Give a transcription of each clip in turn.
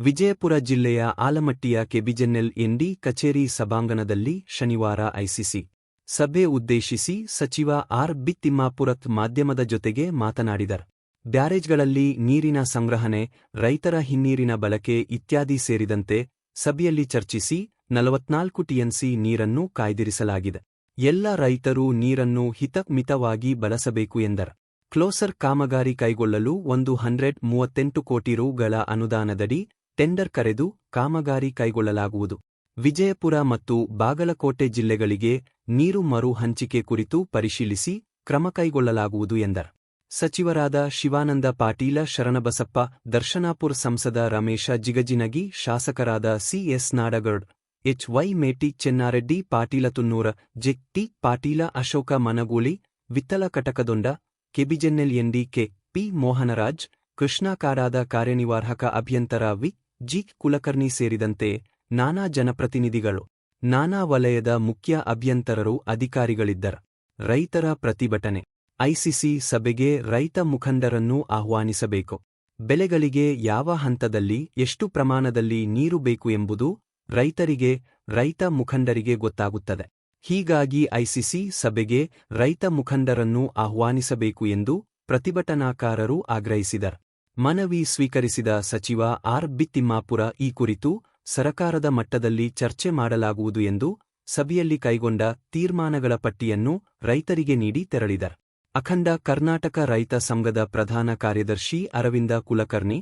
ವಿಜಯಪುರ ಜಿಲ್ಲೆಯ ಆಲಮಟ್ಟಿಯ ಕೆಬಿಜೆನ್ಎಲ್ ಎನ್ಡಿ ಕಚೇರಿ ಸಭಾಂಗಣದಲ್ಲಿ ಶನಿವಾರ ಐಸಿಸಿ ಸಭೆ ಉದ್ದೇಶಿಸಿ ಸಚಿವ ಆರ್ ಬಿ ತಿಮ್ಮಾಪುರತ್ ಮಾಧ್ಯಮದ ಜೊತೆಗೆ ಮಾತನಾಡಿದರು. ಬ್ಯಾರೇಜ್ಗಳಲ್ಲಿ ನೀರಿನ ಸಂಗ್ರಹಣೆ, ರೈತರ ಹಿನ್ನೀರಿನ ಬಳಕೆ ಇತ್ಯಾದಿ ಸೇರಿದಂತೆ ಸಭೆಯಲ್ಲಿ ಚರ್ಚಿಸಿ ನಲವತ್ನಾಲ್ಕು ಟಿಎನ್ಸಿ ನೀರನ್ನು ಕಾಯ್ದಿರಿಸಲಾಗಿದೆ. ಎಲ್ಲ ರೈತರು ನೀರನ್ನು ಹಿತಮಿತವಾಗಿ ಬಳಸಬೇಕು ಎಂದರು. ಕ್ಲೋಸರ್ ಕಾಮಗಾರಿ ಕೈಗೊಳ್ಳಲು ಒಂದು ಹಂಡ್ರೆಡ್ ಮೂವತ್ತೆಂಟು ಕೋಟಿ ರುಗಳ ಅನುದಾನದಡಿ ಟೆಂಡರ್ ಕರೆದು ಕಾಮಗಾರಿ ಕೈಗೊಳ್ಳಲಾಗುವುದು. ವಿಜಯಪುರ ಮತ್ತು ಬಾಗಲಕೋಟೆ ಜಿಲ್ಲೆಗಳಿಗೆ ನೀರು ಮರು ಹಂಚಿಕೆ ಕುರಿತು ಪರಿಶೀಲಿಸಿ ಕ್ರಮ ಕೈಗೊಳ್ಳಲಾಗುವುದು ಎಂದರ್. ಸಚಿವರಾದ ಶಿವಾನಂದ ಪಾಟೀಲ, ಶರಣಬಸಪ್ಪ, ದರ್ಶನಾಪುರ್ ಸಂಸದ ರಮೇಶ ಜಿಗಜಿನಗಿ, ಶಾಸಕರಾದ CS Nadagoud H Y Meti Chennareddy Patil Tunnur J T Patil, Ashok Managuli Vittal Katakadhond, ಕೆಬಿಜೆನ್ನೆಲ್ ND K P. Mohanraj ಕೃಷ್ಣಾಕಾರಾದ ಕಾರ್ಯನಿವಾರ್ಹಕ ಅಭ್ಯಂತರ ವಿ. ಜಿ. ಕುಲಕರ್ಣಿ ಸೇರಿದಂತೆ ನಾನಾ ಜನಪ್ರತಿನಿಧಿಗಳು, ನಾನಾ ವಲಯದ ಮುಖ್ಯ ಅಭ್ಯಂತರರು ಅಧಿಕಾರಿಗಳಿದ್ದರ. ರೈತರ ಪ್ರತಿಭಟನೆ, ಐಸಿಸಿ ಸಭೆಗೆ ರೈತ ಮುಖಂಡರನ್ನು ಆಹ್ವಾನಿಸಬೇಕು. ಬೆಳೆಗಳಿಗೆ ಯಾವ ಹಂತದಲ್ಲಿ ಎಷ್ಟು ಪ್ರಮಾಣದಲ್ಲಿ ನೀರು ಬೇಕು ಎಂಬುದು ರೈತರಿಗೆ, ರೈತ ಮುಖಂಡರಿಗೆ ಗೊತ್ತಾಗುತ್ತದೆ. ಹೀಗಾಗಿ ಐಸಿಸಿ ಸಭೆಗೆ ರೈತ ಮುಖಂಡರನ್ನು ಆಹ್ವಾನಿಸಬೇಕು ಎಂದು ಪ್ರತಿಭಟನಾಕಾರರು ಆಗ್ರಹಿಸಿದರು. ಮನವಿ ಸ್ವೀಕರಿಸಿದ ಸಚಿವ ಆರ್. ಬಿ ತಿಮ್ಮಾಪುರ ಈ ಕುರಿತು ಸರಕಾರದ ಮಟ್ಟದಲ್ಲಿ ಚರ್ಚೆ ಮಾಡಲಾಗುವುದು ಎಂದು ಸಭೆಯಲ್ಲಿ ಕೈಗೊಂಡ ತೀರ್ಮಾನಗಳ ಪಟ್ಟಿಯನ್ನು ರೈತರಿಗೆ ನೀಡಿ ತೆರಳಿದ ಅಖಂಡ ಕರ್ನಾಟಕ ರೈತ ಸಂಘದ ಪ್ರಧಾನ ಕಾರ್ಯದರ್ಶಿ ಅರವಿಂದ ಕುಲಕರ್ಣಿ,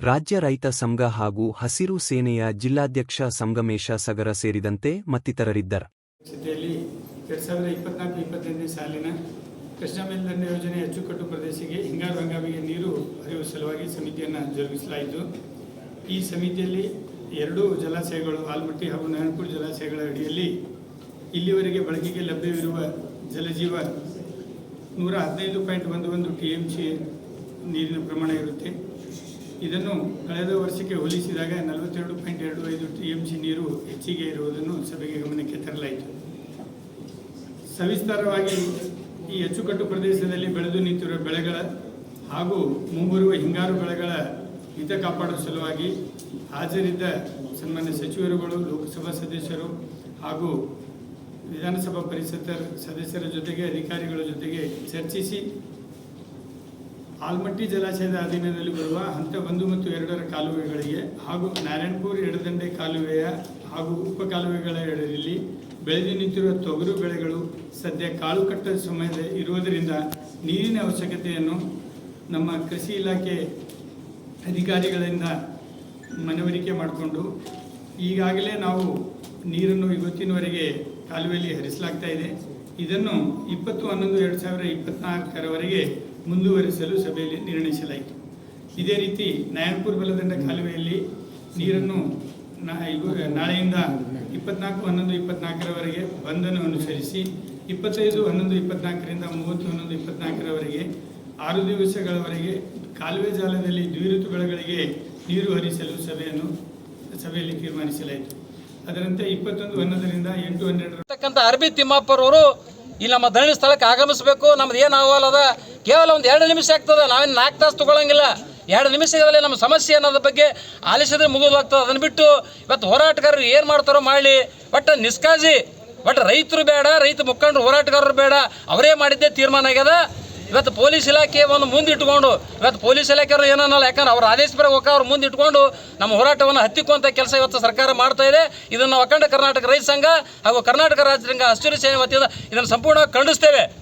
ರಾಜ್ಯ ರೈತ ಸಂಘ ಹಾಗೂ ಹಸಿರು ಸೇನೆಯ ಜಿಲ್ಲಾಧ್ಯಕ್ಷ ಸಂಗಮೇಶ ಸಗರ ಸೇರಿದಂತೆ ಮತ್ತಿತರರಿದ್ದರು. ಕೃಷ್ಣಾ ಮೇಲ್ದಂಡೆ ಯೋಜನೆ ಅಚ್ಚುಕಟ್ಟು ಪ್ರದೇಶಕ್ಕೆ ಹಿಂಗಾರು ಹಂಗಾಮಿಗೆ ನೀರು ಹರಿಯುವ ಸಲುವಾಗಿ ಸಮಿತಿಯನ್ನು ಜರುಗಿಸಲಾಯಿತು. ಈ ಸಮಿತಿಯಲ್ಲಿ ಎರಡೂ ಜಲಾಶಯಗಳು, ಆಲ್ಮಟ್ಟಿ ಹಾಗೂ ನಾರಾಯಣಪುರ ಜಲಾಶಯಗಳ ಅಡಿಯಲ್ಲಿ ಇಲ್ಲಿವರೆಗೆ ಬಳಕೆಗೆ ಲಭ್ಯವಿರುವ ಜಲಜೀವ ನೂರ ಹದಿನೈದು ಪಾಯಿಂಟ್ ಒಂದು ಒಂದು ಟಿ ಎಂ ಸಿ ನೀರಿನ ಪ್ರಮಾಣ ಇರುತ್ತೆ. ಇದನ್ನು ಕಳೆದ ವರ್ಷಕ್ಕೆ ಹೋಲಿಸಿದಾಗ ನಲವತ್ತೆರಡು ಪಾಯಿಂಟ್ ಎರಡು ಐದು ಟಿ ಎಂ ಸಿ ನೀರು ಹೆಚ್ಚಿಗೆ ಇರುವುದನ್ನು ಸಭೆಗೆ ಗಮನಕ್ಕೆ ತರಲಾಯಿತು. ಸವಿಸ್ತಾರವಾಗಿ ಈ ಅಚ್ಚುಕಟ್ಟು ಪ್ರದೇಶದಲ್ಲಿ ಬೆಳೆದು ನಿಂತಿರುವ ಬೆಳೆಗಳ ಹಾಗೂ ಮುಂಬರುವ ಹಿಂಗಾರು ಬೆಳೆಗಳ ಹಿತ ಕಾಪಾಡುವ ಸಲುವಾಗಿ ಹಾಜರಿದ್ದ ಸನ್ಮಾನ್ಯ ಸಚಿವರುಗಳು, ಲೋಕಸಭಾ ಸದಸ್ಯರು ಹಾಗೂ ವಿಧಾನಸಭಾ ಪರಿಷತ್ ಸದಸ್ಯರ ಜೊತೆಗೆ ಅಧಿಕಾರಿಗಳ ಜೊತೆಗೆ ಚರ್ಚಿಸಿ ಆಲ್ಮಟ್ಟಿ ಜಲಾಶಯದ ಅಧೀನದಲ್ಲಿ ಬರುವ ಹಂತ ಒಂದು ಮತ್ತು ಎರಡರ ಕಾಲುವೆಗಳಿಗೆ ಹಾಗೂ ನಾರಾಯಣಪುರ ಎಡದಂಡೆ ಕಾಲುವೆಯ ಹಾಗೂ ಉಪ ಕಾಲುವೆಗಳ ಎಡರಲ್ಲಿ ಬೆಳೆದು ನಿಂತಿರುವ ತೊಗರು ಬೆಳೆಗಳು ಸದ್ಯ ಕಾಳು ಕಟ್ಟದ ಸಮಯದ ಇರುವುದರಿಂದ ನೀರಿನ ಅವಶ್ಯಕತೆಯನ್ನು ನಮ್ಮ ಕೃಷಿ ಇಲಾಖೆ ಅಧಿಕಾರಿಗಳಿಂದ ಮನವರಿಕೆ ಮಾಡಿಕೊಂಡು ಈಗಾಗಲೇ ನಾವು ನೀರನ್ನು ಇವತ್ತಿನವರೆಗೆ ಕಾಲುವೆಯಲ್ಲಿ ಹರಿಸಲಾಗ್ತಾ ಇದೆ. ಇದನ್ನು ಇಪ್ಪತ್ತು ಹನ್ನೊಂದು ಎರಡು ಸಾವಿರ ಇಪ್ಪತ್ನಾಲ್ಕರವರೆಗೆ ಮುಂದುವರಿಸಲು ಸಭೆಯಲ್ಲಿ ನಿರ್ಣಯಿಸಲಾಯಿತು. ಇದೇ ರೀತಿ ನಾರಾಯಣಪುರ ಬಲದಂಡ ಕಾಲುವೆಯಲ್ಲಿ ನೀರನ್ನು ನಾಳೆಯಿಂದ ಇಪ್ಪತ್ನಾಲ್ಕು, ಹನ್ನೊಂದು, ಇಪ್ಪತ್ನಾಲ್ಕರವರೆಗೆ ಬಂಧನ ಅನುಸರಿಸಿ, ಇಪ್ಪತ್ತೈದು, ಹನ್ನೊಂದು, ಇಪ್ಪತ್ನಾಲ್ಕರಿಂದ ಮೂವತ್ತು, ಹನ್ನೊಂದು, ಇಪ್ಪತ್ನಾಲ್ಕರವರೆಗೆ ಆರು ದಿವಸಗಳವರೆಗೆ ಕಾಲುವೆ ಜಾಲದಲ್ಲಿ ದ್ವಿಋತು ಬೆಳೆಗಳಿಗೆ ನೀರು ಹರಿಸಲು ಸಭೆಯನ್ನು, ಸಭೆಯಲ್ಲಿ ತೀರ್ಮಾನಿಸಲಾಯಿತು. ಅದರಂತೆ ಇಪ್ಪತ್ತೊಂದು, ಹನ್ನೊಂದರಿಂದ ಎಂಟು ಹನ್ನೆರಡರ ಅರಬಿ ತಿಮ್ಮಾಪ್ಪರ್ ಅವರು ಇಲ್ಲಿ ನಮ್ಮ ಧರಣಿ ಸ್ಥಳಕ್ಕೆ ಆಗಮಿಸಬೇಕು. ನಮ್ದು ಏನು ಅಹವಾಲದ ಕೇವಲ ಒಂದು ಎರಡು ನಿಮಿಷ ಆಗ್ತದೆ. ನಾವೇನು ನಾಲ್ಕು ತಾಸು ತಗೊಳಂಗಿಲ್ಲ. ಎರಡು ನಿಮಿಷದಲ್ಲಿ ನಮ್ಮ ಸಮಸ್ಯೆ ಅನ್ನೋದ್ರ ಬಗ್ಗೆ ಆಲಿಸಿದ್ರೆ ಮುಗಿದೋಗ್ತದೆ. ಅದನ್ನು ಬಿಟ್ಟು ಇವತ್ತು ಹೋರಾಟಗಾರರು ಏನು ಮಾಡ್ತಾರೋ ಮಾಡಲಿ. ಒಟ್ಟು ನಿಷ್ಕಾಜಿ ಒಟ್ಟು ರೈತರು ಬೇಡ, ರೈತ ಮುಖಂಡರು, ಹೋರಾಟಗಾರರು ಬೇಡ. ಅವರೇ ಮಾಡಿದ್ದೇ ತೀರ್ಮಾನ ಆಗ್ಯದ. ಇವತ್ತು ಪೊಲೀಸ್ ಇಲಾಖೆ ಒಂದು ಮುಂದಿಟ್ಕೊಂಡು, ಇವತ್ತು ಪೊಲೀಸ್ ಇಲಾಖೆಯವರು ಏನನ್ನಲ್ಲ, ಯಾಕಂದ್ರೆ ಅವ್ರ ಆದೇಶ ಬರೋ ಹೋಗ ಅವ್ರು ಮುಂದಿಟ್ಕೊಂಡು ನಮ್ಮ ಹೋರಾಟವನ್ನು ಹತ್ತಿಕ್ಕುವಂಥ ಕೆಲಸ ಇವತ್ತು ಸರ್ಕಾರ ಮಾಡ್ತಾ ಇದೆ. ಇದನ್ನು ಅಖಂಡ ಕರ್ನಾಟಕ ರೈತ ಸಂಘ ಹಾಗೂ ಕರ್ನಾಟಕ ರಾಜ್ಯ ಸಂಘ ಹಸಿರು ಸೇನೆ ವತಿಯಿಂದ ಇದನ್ನು ಸಂಪೂರ್ಣವಾಗಿ ಖಂಡಿಸ್ತೇವೆ.